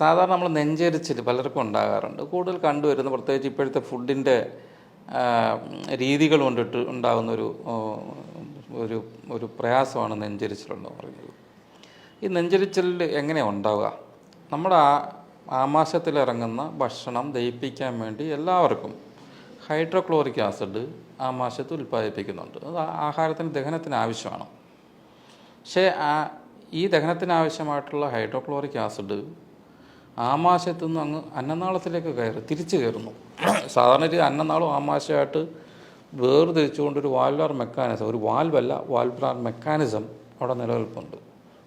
സാധാരണ നമ്മൾ നെഞ്ചരിച്ചിൽ പലർക്കും ഉണ്ടാകാറുണ്ട്. കൂടുതൽ കണ്ടുവരുന്ന പ്രത്യേകിച്ച് ഇപ്പോഴത്തെ ഫുഡിന്റെ രീതികൾ കൊണ്ടിട്ട് ഉണ്ടാകുന്ന ഒരു ഒരു ഒരു പ്രയാസമാണ് നെഞ്ചരിച്ചിലെന്ന് പറയുന്നത്. ഈ നെഞ്ചരിച്ചിൽ എങ്ങനെയാണ് ഉണ്ടാവുക? നമ്മുടെ ആ ആമാശയത്തിലിറങ്ങുന്ന ഭക്ഷണം ദഹിപ്പിക്കാൻ വേണ്ടി എല്ലാവർക്കും ഹൈഡ്രോക്ലോറിക് ആസിഡ് ആമാശയത്തിൽ ഉൽപ്പാദിപ്പിക്കുന്നുണ്ട്. അത് ആഹാരത്തിന് ദഹനത്തിന് ആവശ്യമാണ്. പക്ഷേ ഈ ദഹനത്തിന് ആവശ്യമായിട്ടുള്ള ഹൈഡ്രോക്ലോറിക് ആസിഡ് ആമാശയത്തു നിന്ന് അങ്ങ് അന്നനാളത്തിലേക്ക് കയറി തിരിച്ചു കയറുന്നു. സാധാരണ രീതി അന്നനാളും ആമാശയമായിട്ട് വേർതിരിച്ചുകൊണ്ടൊരു വാൽവാർ മെക്കാനിസം ഒരു വാൽവല്ല വാൽവാർ മെക്കാനിസം അവിടെ നിലനിൽപ്പുണ്ട്.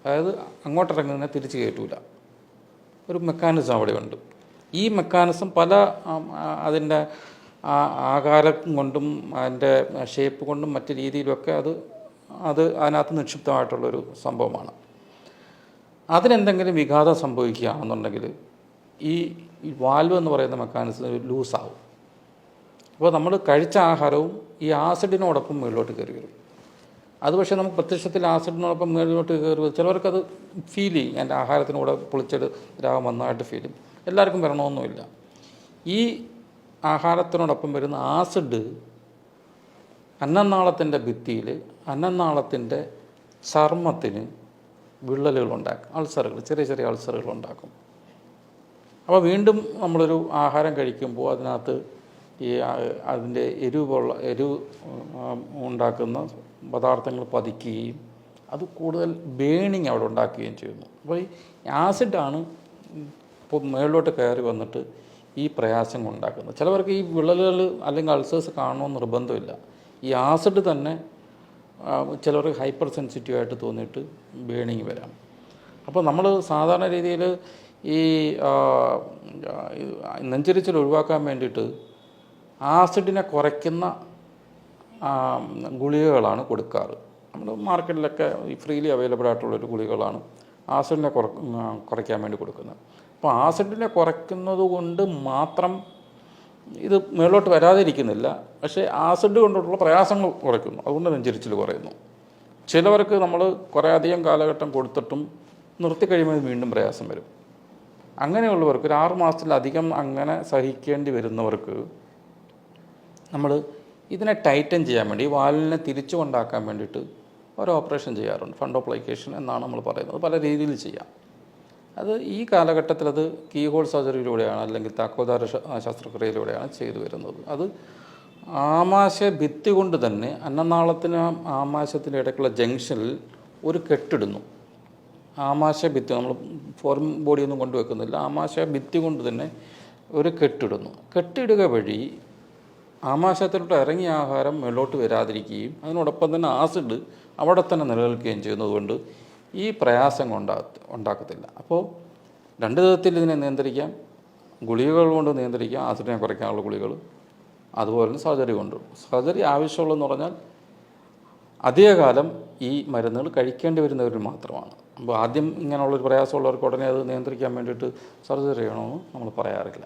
അതായത് അങ്ങോട്ടിറങ്ങുന്നതിനെ തിരിച്ചു കയറ്റൂല. ഒരു മെക്കാനിസം അവിടെ ഉണ്ട്. ഈ മെക്കാനിസം പല അതിന്റെ ആകാരം കൊണ്ടും അതിന്റെ ഷേപ്പ് കൊണ്ടും മറ്റു രീതിയിലൊക്കെ അത് അത് അതിനകത്ത് നിക്ഷിപ്തമായിട്ടുള്ളൊരു സംഭവമാണ്. അതിനെന്തെങ്കിലും വിഘാതം സംഭവിക്കുകയാണെന്നുണ്ടെങ്കിൽ ഈ വാൽവ് എന്ന് പറയുന്ന മെക്കാനിസം ലൂസാവും അപ്പോൾ നമ്മൾ കഴിച്ച ആഹാരവും ഈ ആസിഡിനോടൊപ്പം മുകളിലോട്ട് കയറി വരും. അത് പക്ഷേ നമുക്ക് പ്രത്യക്ഷത്തിൽ ആസിഡിനോടൊപ്പം മുകളിലോട്ട് കയറി ചിലവർക്കത് ഫീൽ ചെയ്യും. എന്റെ ആഹാരത്തിനൂടെ പൊളിച്ചെടു രാഗം വന്നതായിട്ട് ഫീൽ ചെയ്യും. എല്ലാവർക്കും വരണമെന്നുമില്ല. ഈ ആഹാരത്തിനോടൊപ്പം വരുന്ന ആസിഡ് അന്നനാളത്തിന്റെ ഭിത്തിയിൽ അന്നനാളത്തിന്റെ ചർമ്മത്തിന് വിള്ളലുകൾ ഉണ്ടാക്കും അൾസറുകൾ ചെറിയ ചെറിയ അൾസറുകൾ ഉണ്ടാക്കും. അപ്പോൾ വീണ്ടും നമ്മളൊരു ആഹാരം കഴിക്കുമ്പോൾ അതിനകത്ത് ഈ അതിന്റെ എരിവുള്ള എരിവ് ഉണ്ടാക്കുന്ന പദാർത്ഥങ്ങൾ പതിക്കുകയും അത് കൂടുതൽ ബേണിങ് അവിടെ ഉണ്ടാക്കുകയും ചെയ്യുന്നു. അപ്പോൾ ഈ ആസിഡാണ് ഇപ്പോൾ മുകളിലോട്ട് കയറി വന്നിട്ട് ഈ പ്രയാസം ഉണ്ടാക്കുന്നത്. ചിലവർക്ക് ഈ വിള്ളലുകൾ അല്ലെങ്കിൽ അൾസേഴ്സ് കാണണമെന്ന് നിർബന്ധമില്ല. ഈ ആസിഡ് തന്നെ ആ, ചിലർക്ക് ഹൈപ്പർ സെൻസിറ്റീവ് ആയിട്ട് തോന്നിയിട്ട് ബേണിങ് വരാം. അപ്പോൾ നമ്മൾ സാധാരണ രീതിയിൽ ഈ നെഞ്ചരിച്ചിൽ ഒഴിവാക്കാൻ വേണ്ടിയിട്ട് ആസിഡിനെ കുറയ്ക്കുന്ന ഗുളികകളാണ് കൊടുക്കാറ്. നമ്മൾ മാർക്കറ്റിലൊക്കെ ഫ്രീലി അവൈലബിൾ ആയിട്ടുള്ളൊരു ഗുളികകളാണ് ആസിഡിനെ കുറ കുറയ്ക്കാൻ വേണ്ടി കൊടുക്കുന്നത്. അപ്പോൾ ആസിഡിനെ കുറയ്ക്കുന്നത് കൊണ്ട് മാത്രം ഇത് മേളോട്ട് വരാതിരിക്കുന്നില്ല. പക്ഷേ ആസിഡ് കൊണ്ടുള്ള പ്രയാസങ്ങൾ കുറയ്ക്കുന്നു. അതുകൊണ്ട് നെഞ്ചരിച്ചിൽ കുറയുന്നു. ചിലവർക്ക് നമ്മൾ കുറേ അധികം കാലഘട്ടം കൊടുത്തിട്ടും നിർത്തി കഴിയുമ്പോൾ വീണ്ടും പ്രയാസം വരും. അങ്ങനെയുള്ളവർക്ക് ഒരു ആറ് മാസത്തിലധികം അങ്ങനെ സഹിക്കേണ്ടി വരുന്നവർക്ക് നമ്മൾ ഇതിനെ ടൈറ്റൻ ചെയ്യാൻ വേണ്ടി വാലിനെ തിരിച്ചു കൊണ്ടാക്കാൻ വേണ്ടിയിട്ട് ഒരു ഓപ്പറേഷൻ ചെയ്യാറുണ്ട്. ഫണ്ടോപ്ലൈക്കേഷൻ എന്നാണ് നമ്മൾ പറയുന്നത്. പല രീതിയിൽ ചെയ്യാം. അത് ഈ കാലഘട്ടത്തിൽ അത് കീ ഹോൾ സർജറിയിലൂടെയാണ് അല്ലെങ്കിൽ താക്കോദാര ശസ്ത്രക്രിയയിലൂടെയാണ് ചെയ്തു വരുന്നത്. അത് ആമാശ ഭിത്തി കൊണ്ട് തന്നെ അന്നനാളത്തിന് ആമാശത്തിന്റെ ഇടയ്ക്കുള്ള ജംഗ്ഷനിൽ ഒരു കെട്ടിടുന്നു. ആമാശ ഭിത്തി നമ്മൾ ഫോറിൻ ബോഡിയൊന്നും കൊണ്ടുവെക്കുന്നില്ല ആമാശ ഭിത്തി കൊണ്ട് തന്നെ ഒരു കെട്ടിടുന്നു. കെട്ടിടുക വഴി ആമാശയത്തിലോട്ട് ഇറങ്ങിയ ആഹാരം മുകളിലോട്ട് വരാതിരിക്കുകയും അതിനോടൊപ്പം തന്നെ ആസിഡ് അവിടെ തന്നെ നിലനിൽക്കുകയും ചെയ്യുന്നതുകൊണ്ട് ഈ പ്രയാസം ഉണ്ടാ ഉണ്ടാക്കത്തില്ല. അപ്പോൾ രണ്ട് വിധത്തിൽ ഇതിനെ നിയന്ത്രിക്കാം. ഗുളികകൾ കൊണ്ട് നിയന്ത്രിക്കാം. ആസിഡിനെ കുറയ്ക്കാനുള്ള ഗുളികൾ. അതുപോലെ തന്നെ സർജറി കൊണ്ട്. സർജറി ആവശ്യമുള്ളതെന്ന് പറഞ്ഞാൽ അധികകാലം ഈ മരുന്നുകൾ കഴിക്കേണ്ടി വരുന്നവരിൽ മാത്രമാണ്. അപ്പോൾ ആദ്യം ഇങ്ങനെയുള്ളൊരു പ്രയാസമുള്ളവർക്ക് ഉടനെ അത് നിയന്ത്രിക്കാൻ വേണ്ടിയിട്ട് സർജറി ചെയ്യണമെന്ന് നമ്മൾ പറയാറില്ല.